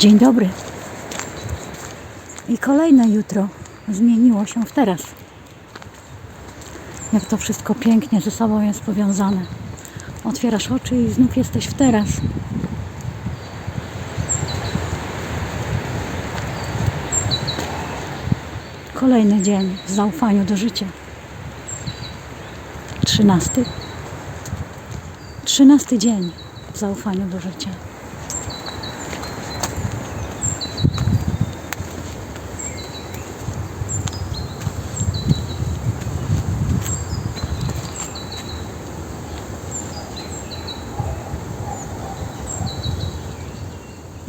Dzień dobry. I kolejne jutro zmieniło się w teraz. Jak to wszystko pięknie ze sobą jest powiązane. Otwierasz oczy i znów jesteś w teraz. Kolejny dzień w zaufaniu do życia. Trzynasty. Trzynasty dzień w zaufaniu do życia.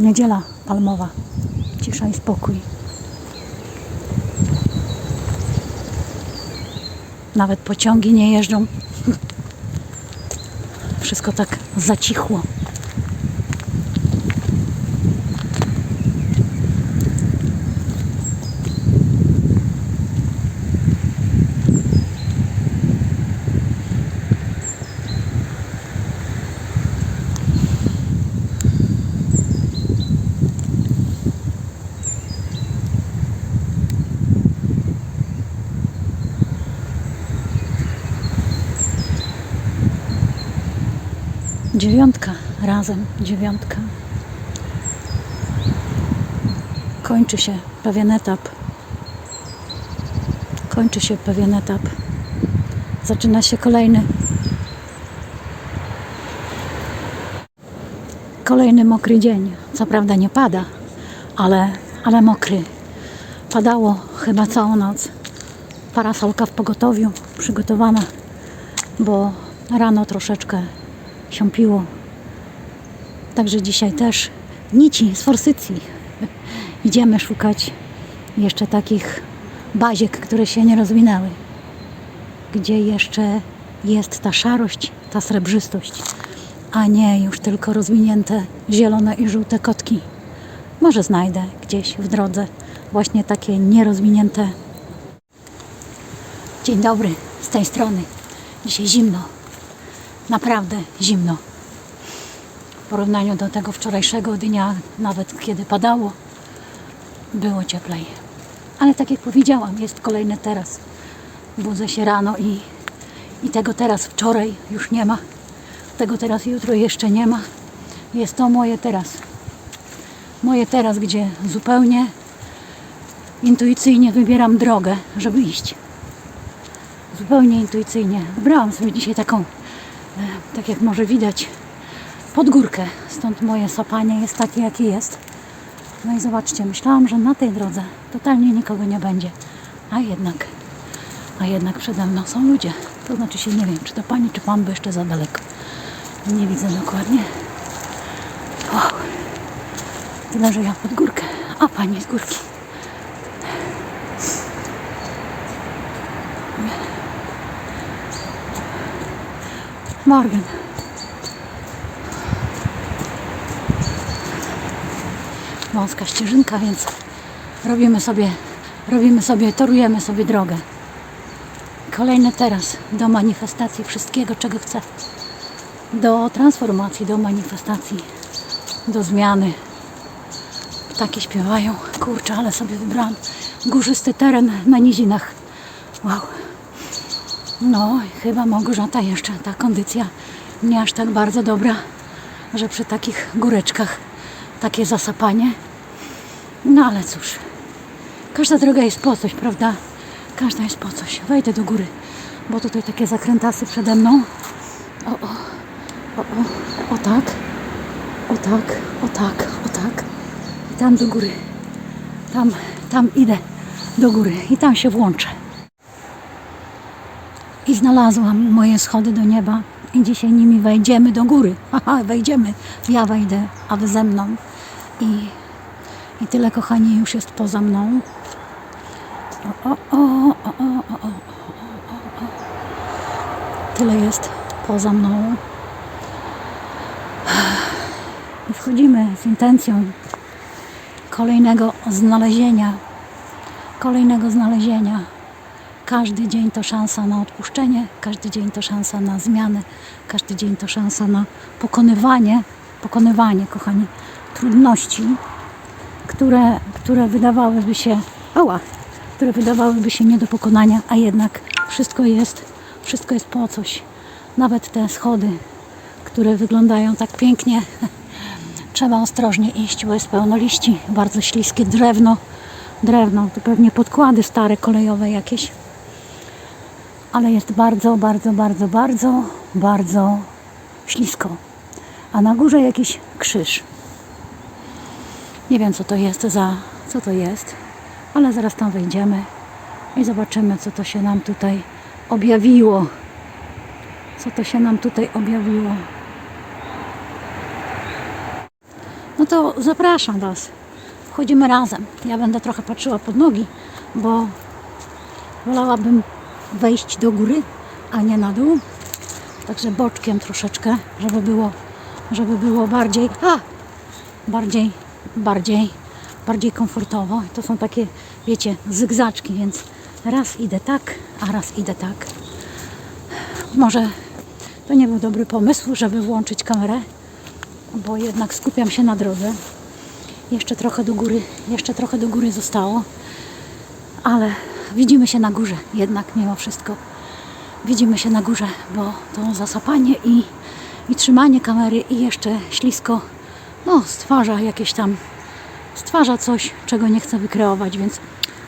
Niedziela palmowa. Cisza i spokój. Nawet pociągi nie jeżdżą. Wszystko tak zacichło. Dziewiątka razem, dziewiątka. Kończy się pewien etap. Kończy się pewien etap. Zaczyna się kolejny. Kolejny mokry dzień. Co prawda nie pada, ale, ale mokry. Padało chyba całą noc. Parasolka w pogotowiu, przygotowana, bo rano troszeczkę się piło. Także dzisiaj też nici z forsycji. Idziemy szukać jeszcze takich baziek, które się nie rozwinęły. Gdzie jeszcze jest ta szarość, ta srebrzystość, a nie już tylko rozwinięte zielone i żółte kotki. Może znajdę gdzieś w drodze właśnie takie nierozwinięte. Dzień dobry, z tej strony. Dzisiaj zimno naprawdę zimno. W porównaniu do tego wczorajszego dnia, nawet kiedy padało, było cieplej. Ale tak jak powiedziałam, jest kolejny teraz. Budzę się rano i, i tego teraz wczoraj już nie ma. Tego teraz jutro jeszcze nie ma. Jest to moje teraz. Moje teraz, gdzie zupełnie intuicyjnie wybieram drogę, żeby iść. Zupełnie intuicyjnie. Wybrałam sobie dzisiaj taką tak jak może widać, pod górkę. Stąd moje sapanie jest takie, jakie jest. No i zobaczcie, myślałam, że na tej drodze totalnie nikogo nie będzie. A jednak, a jednak przede mną są ludzie. To znaczy się nie wiem, czy to pani, czy pan, bo jeszcze za daleko. Nie widzę dokładnie. Wow. Tyle, że ja pod górkę, a pani z górki. Morgan. Wąska ścieżynka, więc robimy sobie, robimy sobie, torujemy sobie drogę. Kolejny teraz do manifestacji wszystkiego, czego chcę. Do transformacji, do manifestacji, do zmiany. Ptaki śpiewają. Kurczę, ale sobie wybrałam górzysty teren na nizinach. Wow. No, chyba Małgorzata jeszcze ta kondycja nie aż tak bardzo dobra, że przy takich góreczkach takie zasapanie. No ale cóż, każda droga jest po coś, prawda? Każda jest po coś. Wejdę do góry, bo tutaj takie zakrętasy przede mną. O, o, o, o, o tak, o tak, o tak, o tak. I tam do góry. Tam, tam idę do góry i tam się włączę znalazłam moje schody do nieba i dzisiaj nimi wejdziemy do góry. Wejdziemy. Ja wejdę, a wy ze mną. I, i tyle, kochani, już jest poza mną. O, o, o, o, o, o, o. Tyle jest poza mną. I wchodzimy z intencją kolejnego znalezienia. Kolejnego znalezienia. Każdy dzień to szansa na odpuszczenie, każdy dzień to szansa na zmianę, każdy dzień to szansa na pokonywanie, pokonywanie, kochani, trudności, które, które wydawałyby się, ała, które wydawałyby się nie do pokonania, a jednak wszystko jest, wszystko jest po coś. Nawet te schody, które wyglądają tak pięknie, trzeba ostrożnie iść, bo jest pełno liści, bardzo śliskie drewno, drewno, to pewnie podkłady stare kolejowe jakieś. Ale jest bardzo, bardzo, bardzo, bardzo, bardzo ślisko. A na górze jakiś krzyż. Nie wiem co to jest za, co to jest, ale zaraz tam wejdziemy i zobaczymy co to się nam tutaj objawiło. Co to się nam tutaj objawiło. No to zapraszam Was. Wchodzimy razem. Ja będę trochę patrzyła pod nogi, bo wolałabym wejść do góry, a nie na dół. Także boczkiem troszeczkę, żeby było, żeby było bardziej, a, bardziej, bardziej, bardziej komfortowo. To są takie, wiecie, zygzaczki, więc raz idę tak, a raz idę tak. Może to nie był dobry pomysł, żeby włączyć kamerę, bo jednak skupiam się na drodze. Jeszcze trochę do góry, jeszcze trochę do góry zostało, ale widzimy się na górze jednak mimo wszystko. Widzimy się na górze, bo to zasapanie i, i trzymanie kamery i jeszcze ślisko no, stwarza jakieś tam, stwarza coś, czego nie chcę wykreować, więc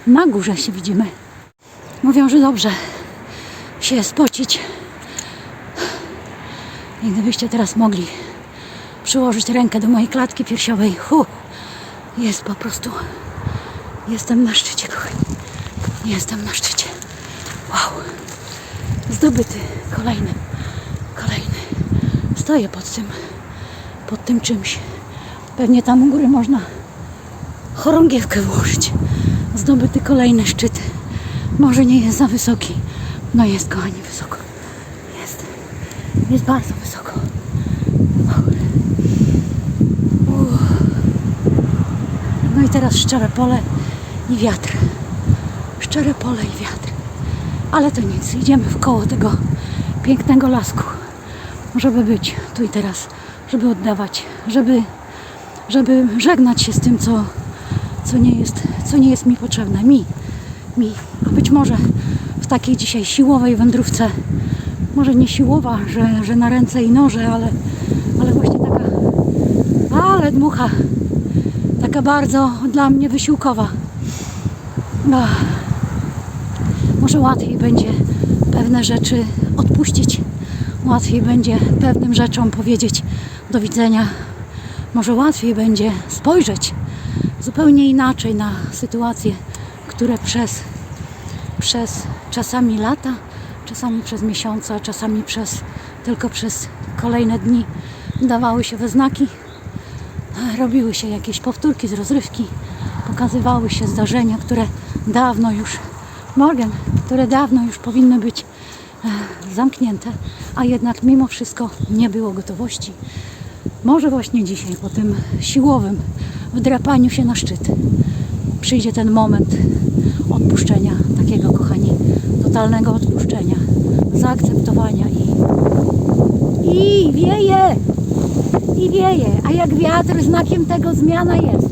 na górze się widzimy. Mówią, że dobrze się spocić. I gdybyście teraz mogli przyłożyć rękę do mojej klatki piersiowej, hu, jest po prostu, jestem na szczycie. Jestem na szczycie. Wow. Zdobyty. Kolejny. Kolejny. Stoję pod tym, pod tym czymś. Pewnie tam u góry można chorągiewkę włożyć. Zdobyty kolejny szczyt. Może nie jest za wysoki. No jest, kochani, wysoko. Jest. Jest bardzo wysoko. Uff. No i teraz szczere pole i wiatr. Szczere pole i wiatr. Ale to nic, idziemy w koło tego pięknego lasku, żeby być tu i teraz, żeby oddawać, żeby, żeby żegnać się z tym, co, co, nie jest, co nie jest mi potrzebne. Mi, mi. A być może w takiej dzisiaj siłowej wędrówce, może nie siłowa, że, że na ręce i noże, ale, ale właśnie taka, ale dmucha, taka bardzo dla mnie wysiłkowa. Ach. Może łatwiej będzie pewne rzeczy odpuścić, łatwiej będzie pewnym rzeczom powiedzieć do widzenia. Może łatwiej będzie spojrzeć zupełnie inaczej na sytuacje, które przez, przez czasami lata, czasami przez miesiące, czasami przez tylko przez kolejne dni dawały się we znaki, robiły się jakieś powtórki z rozrywki, pokazywały się zdarzenia, które dawno już Morgan, które dawno już powinny być e, zamknięte, a jednak mimo wszystko nie było gotowości. Może właśnie dzisiaj, po tym siłowym wdrapaniu się na szczyt, przyjdzie ten moment odpuszczenia, takiego kochani, totalnego odpuszczenia, zaakceptowania i, i wieje, i wieje, a jak wiatr znakiem tego zmiana jest,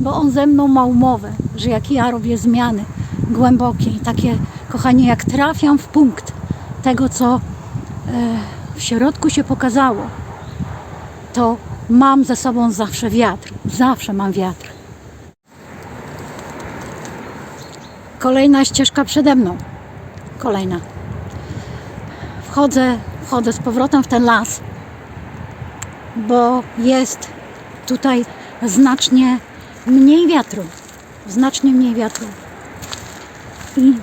bo on ze mną ma umowę, że jak ja robię zmiany, głębokie i takie, kochanie, jak trafiam w punkt tego, co e, w środku się pokazało, to mam ze sobą zawsze wiatr. Zawsze mam wiatr. Kolejna ścieżka przede mną. Kolejna. Wchodzę, wchodzę z powrotem w ten las, bo jest tutaj znacznie mniej wiatru. Znacznie mniej wiatru i,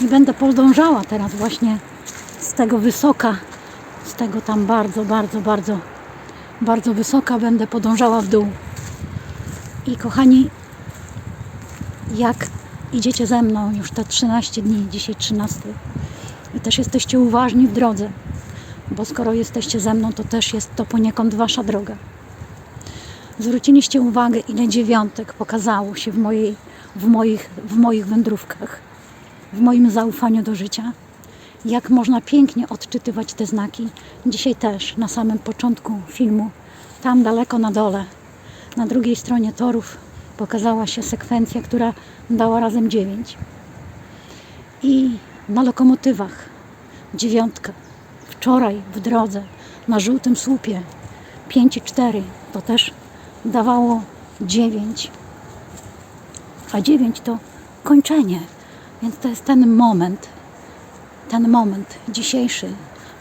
i będę podążała teraz właśnie z tego wysoka, z tego tam bardzo, bardzo, bardzo, bardzo wysoka będę podążała w dół. I kochani, jak idziecie ze mną już te 13 dni, dzisiaj 13 i też jesteście uważni w drodze, bo skoro jesteście ze mną, to też jest to poniekąd wasza droga. Zwróciliście uwagę, ile dziewiątek pokazało się w mojej w moich, w moich wędrówkach, w moim zaufaniu do życia. Jak można pięknie odczytywać te znaki. Dzisiaj też, na samym początku filmu, tam daleko na dole, na drugiej stronie torów, pokazała się sekwencja, która dała razem 9. I na lokomotywach dziewiątka. Wczoraj w drodze na żółtym słupie 5,4 to też dawało 9. A 9 to kończenie. Więc to jest ten moment, ten moment dzisiejszy.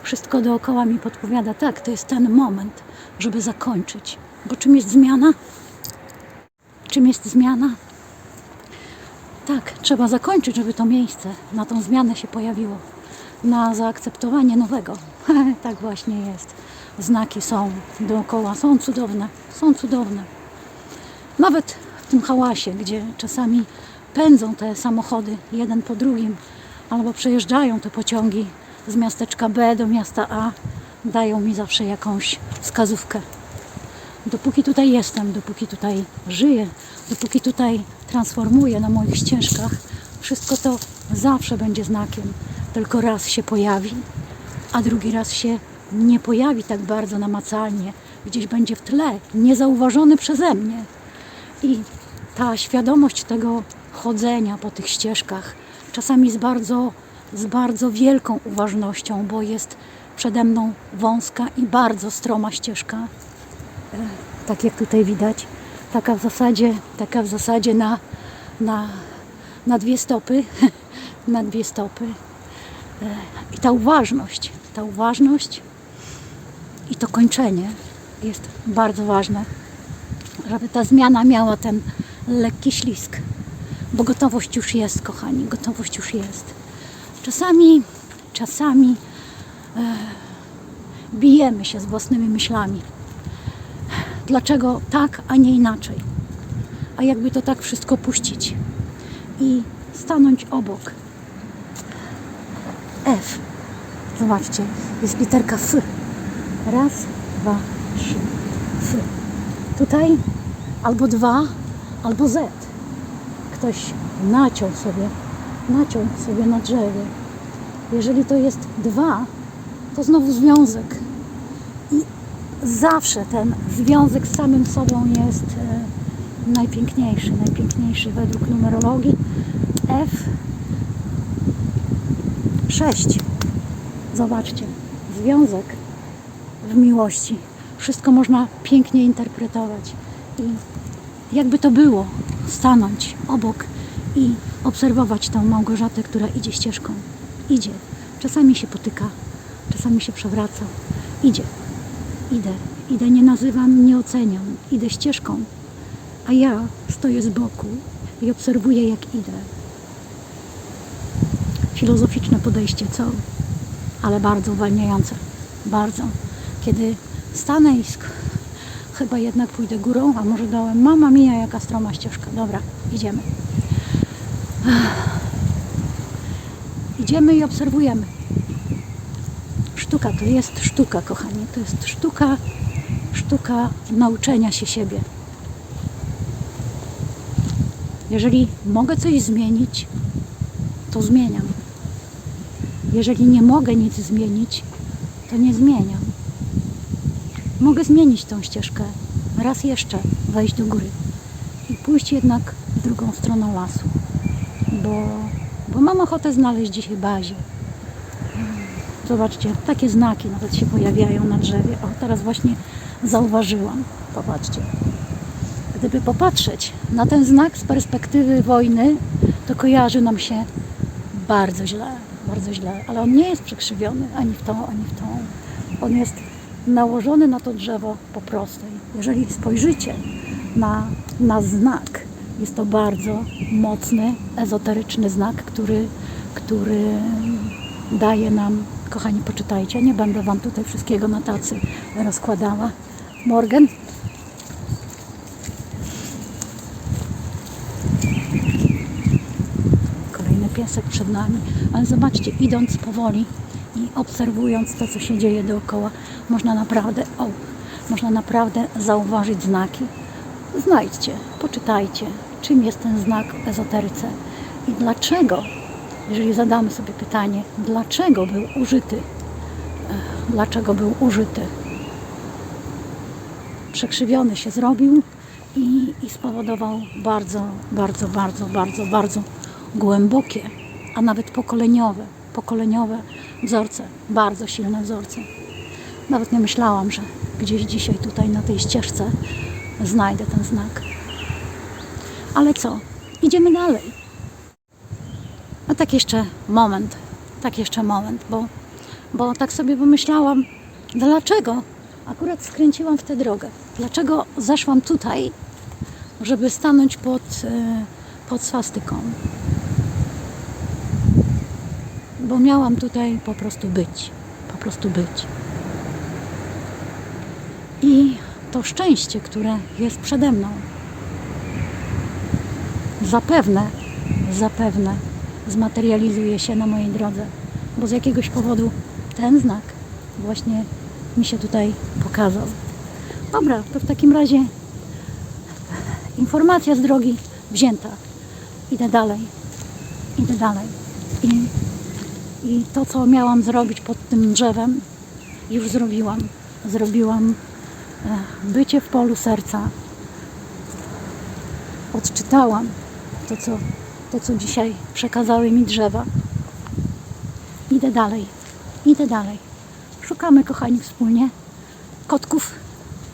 Wszystko dookoła mi podpowiada, tak, to jest ten moment, żeby zakończyć. Bo czym jest zmiana? Czym jest zmiana? Tak, trzeba zakończyć, żeby to miejsce na tą zmianę się pojawiło. Na zaakceptowanie nowego. tak właśnie jest. Znaki są dookoła, są cudowne, są cudowne. Nawet w tym hałasie, gdzie czasami pędzą te samochody jeden po drugim, albo przejeżdżają te pociągi z miasteczka B do miasta A, dają mi zawsze jakąś wskazówkę. Dopóki tutaj jestem, dopóki tutaj żyję, dopóki tutaj transformuję na moich ścieżkach, wszystko to zawsze będzie znakiem. Tylko raz się pojawi, a drugi raz się nie pojawi tak bardzo namacalnie, gdzieś będzie w tle, niezauważony przeze mnie. I ta świadomość tego chodzenia po tych ścieżkach, czasami z bardzo, z bardzo wielką uważnością, bo jest przede mną wąska i bardzo stroma ścieżka, E, tak jak tutaj widać, taka w zasadzie, taka w zasadzie na, na, na dwie stopy, na dwie stopy. E, I ta uważność, ta uważność i to kończenie jest bardzo ważne, żeby ta zmiana miała ten lekki ślisk, bo gotowość już jest, kochani, gotowość już jest. Czasami, czasami e, bijemy się z własnymi myślami. Dlaczego tak, a nie inaczej? A jakby to tak wszystko puścić i stanąć obok. F. Zobaczcie, jest literka F. Raz, dwa, trzy. F. Tutaj albo dwa, albo Z. Ktoś naciął sobie, naciął sobie na drzewie. Jeżeli to jest dwa, to znowu związek. I zawsze ten związek z samym sobą jest e, najpiękniejszy, najpiękniejszy według numerologii. F 6. Zobaczcie, związek w miłości. Wszystko można pięknie interpretować. I jakby to było, stanąć obok i obserwować tą Małgorzatę, która idzie ścieżką. Idzie. Czasami się potyka, czasami się przewraca. Idzie. Idę. Idę, nie nazywam, nie oceniam. Idę ścieżką. A ja stoję z boku i obserwuję, jak idę. Filozoficzne podejście, co? Ale bardzo uwalniające. Bardzo. Kiedy stanę i chyba jednak pójdę górą, a może dołem. Mama mija, jaka stroma ścieżka. Dobra, idziemy. Idziemy i obserwujemy. Sztuka to jest sztuka, kochani. To jest sztuka, sztuka nauczenia się siebie. Jeżeli mogę coś zmienić, to zmieniam. Jeżeli nie mogę nic zmienić, to nie zmieniam. Mogę zmienić tą ścieżkę, raz jeszcze wejść do góry i pójść jednak drugą stroną lasu, bo, bo mam ochotę znaleźć dzisiaj bazie. Zobaczcie, takie znaki nawet się pojawiają na drzewie. O, teraz właśnie zauważyłam. Popatrzcie. Gdyby popatrzeć na ten znak z perspektywy wojny, to kojarzy nam się bardzo źle, bardzo źle. Ale on nie jest przekrzywiony ani w tą, ani w tą. On jest nałożony na to drzewo po prostej. Jeżeli spojrzycie na, na znak, jest to bardzo mocny, ezoteryczny znak, który, który daje nam, kochani, poczytajcie, nie będę Wam tutaj wszystkiego na tacy rozkładała. Morgan? Kolejny piesek przed nami, ale zobaczcie, idąc powoli i obserwując to, co się dzieje dookoła, można naprawdę, o, można naprawdę zauważyć znaki. Znajdźcie, poczytajcie, czym jest ten znak w ezoteryce i dlaczego, jeżeli zadamy sobie pytanie, dlaczego był użyty, e, dlaczego był użyty, przekrzywiony się zrobił i, i spowodował bardzo, bardzo, bardzo, bardzo, bardzo głębokie, a nawet pokoleniowe, pokoleniowe wzorce, bardzo silne wzorce. Nawet nie myślałam, że gdzieś dzisiaj tutaj na tej ścieżce znajdę ten znak. Ale co? Idziemy dalej. A tak jeszcze moment, tak jeszcze moment, bo, bo tak sobie pomyślałam, dlaczego akurat skręciłam w tę drogę? Dlaczego zeszłam tutaj, żeby stanąć pod, e, pod swastyką? Bo miałam tutaj po prostu być, po prostu być. I to szczęście, które jest przede mną, zapewne, zapewne zmaterializuje się na mojej drodze, bo z jakiegoś powodu ten znak właśnie mi się tutaj pokazał. Dobra, to w takim razie informacja z drogi wzięta. Idę dalej, idę dalej. I, i to, co miałam zrobić pod tym drzewem, już zrobiłam. Zrobiłam e, bycie w polu serca. Odczytałam to, co, to, co dzisiaj przekazały mi drzewa. Idę dalej, idę dalej. Szukamy, kochani, wspólnie kotków,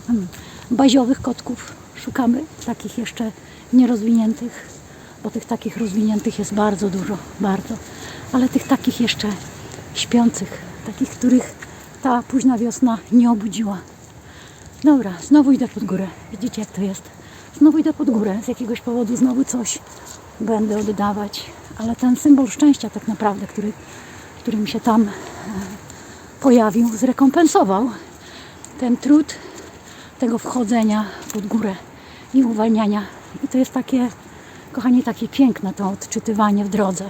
mm, baziowych kotków. Szukamy takich jeszcze nierozwiniętych, bo tych takich rozwiniętych jest bardzo dużo, bardzo. Ale tych takich jeszcze śpiących, takich, których ta późna wiosna nie obudziła. Dobra, znowu idę pod górę. Widzicie, jak to jest? Znowu idę pod górę. Z jakiegoś powodu znowu coś będę oddawać. Ale ten symbol szczęścia tak naprawdę, który, który mi się tam e, pojawił, zrekompensował ten trud tego wchodzenia pod górę i uwalniania. I to jest takie, kochani, takie piękne to odczytywanie w drodze.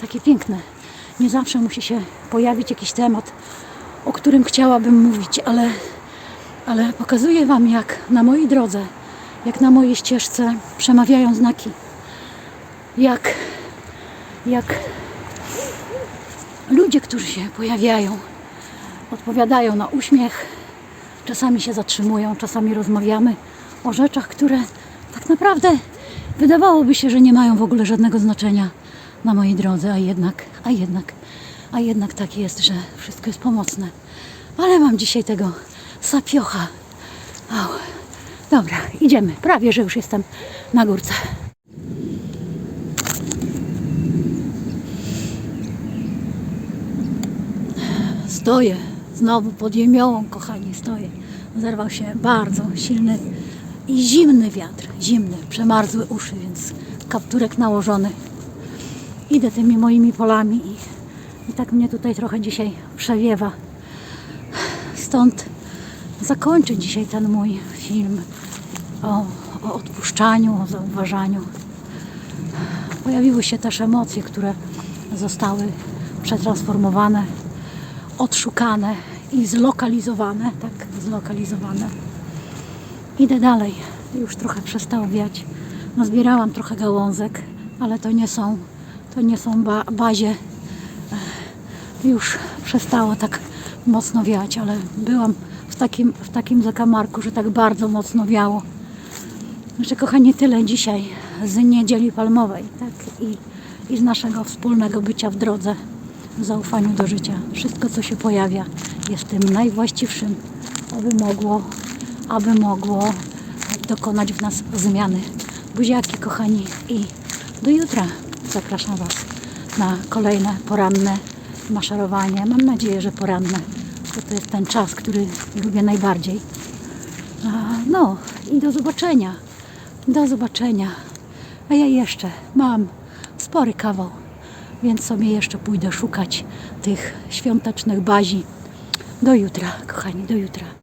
Takie piękne. Nie zawsze musi się pojawić jakiś temat, o którym chciałabym mówić, ale, ale pokazuję Wam, jak na mojej drodze, jak na mojej ścieżce przemawiają znaki. Jak, jak ludzie, którzy się pojawiają, odpowiadają na uśmiech, czasami się zatrzymują, czasami rozmawiamy o rzeczach, które tak naprawdę wydawałoby się, że nie mają w ogóle żadnego znaczenia na mojej drodze, a jednak, a jednak, a jednak tak jest, że wszystko jest pomocne. Ale mam dzisiaj tego sapiocha. Au. Dobra, idziemy. Prawie, że już jestem na górce. Stoję znowu pod jemiołą, kochani, stoję. Zerwał się bardzo silny i zimny wiatr, zimny, przemarzły uszy, więc kapturek nałożony. Idę tymi moimi polami i, i tak mnie tutaj trochę dzisiaj przewiewa. Stąd zakończę dzisiaj ten mój film o, o odpuszczaniu, o zauważaniu. Pojawiły się też emocje, które zostały przetransformowane odszukane i zlokalizowane, tak, zlokalizowane. Idę dalej. Już trochę przestało wiać. Nazbierałam trochę gałązek, ale to nie są, to nie są ba bazie. Już przestało tak mocno wiać, ale byłam w takim, w takim zakamarku, że tak bardzo mocno wiało. Że kochani, tyle dzisiaj z niedzieli palmowej, tak, i, i z naszego wspólnego bycia w drodze w zaufaniu do życia. Wszystko, co się pojawia, jest tym najwłaściwszym, aby mogło, aby mogło dokonać w nas zmiany. Buziaki, kochani, i do jutra zapraszam Was na kolejne poranne maszerowanie. Mam nadzieję, że poranne, bo to jest ten czas, który lubię najbardziej. No i do zobaczenia. Do zobaczenia. A ja jeszcze mam spory kawał więc sobie jeszcze pójdę szukać tych świątecznych bazi. Do jutra, kochani, do jutra.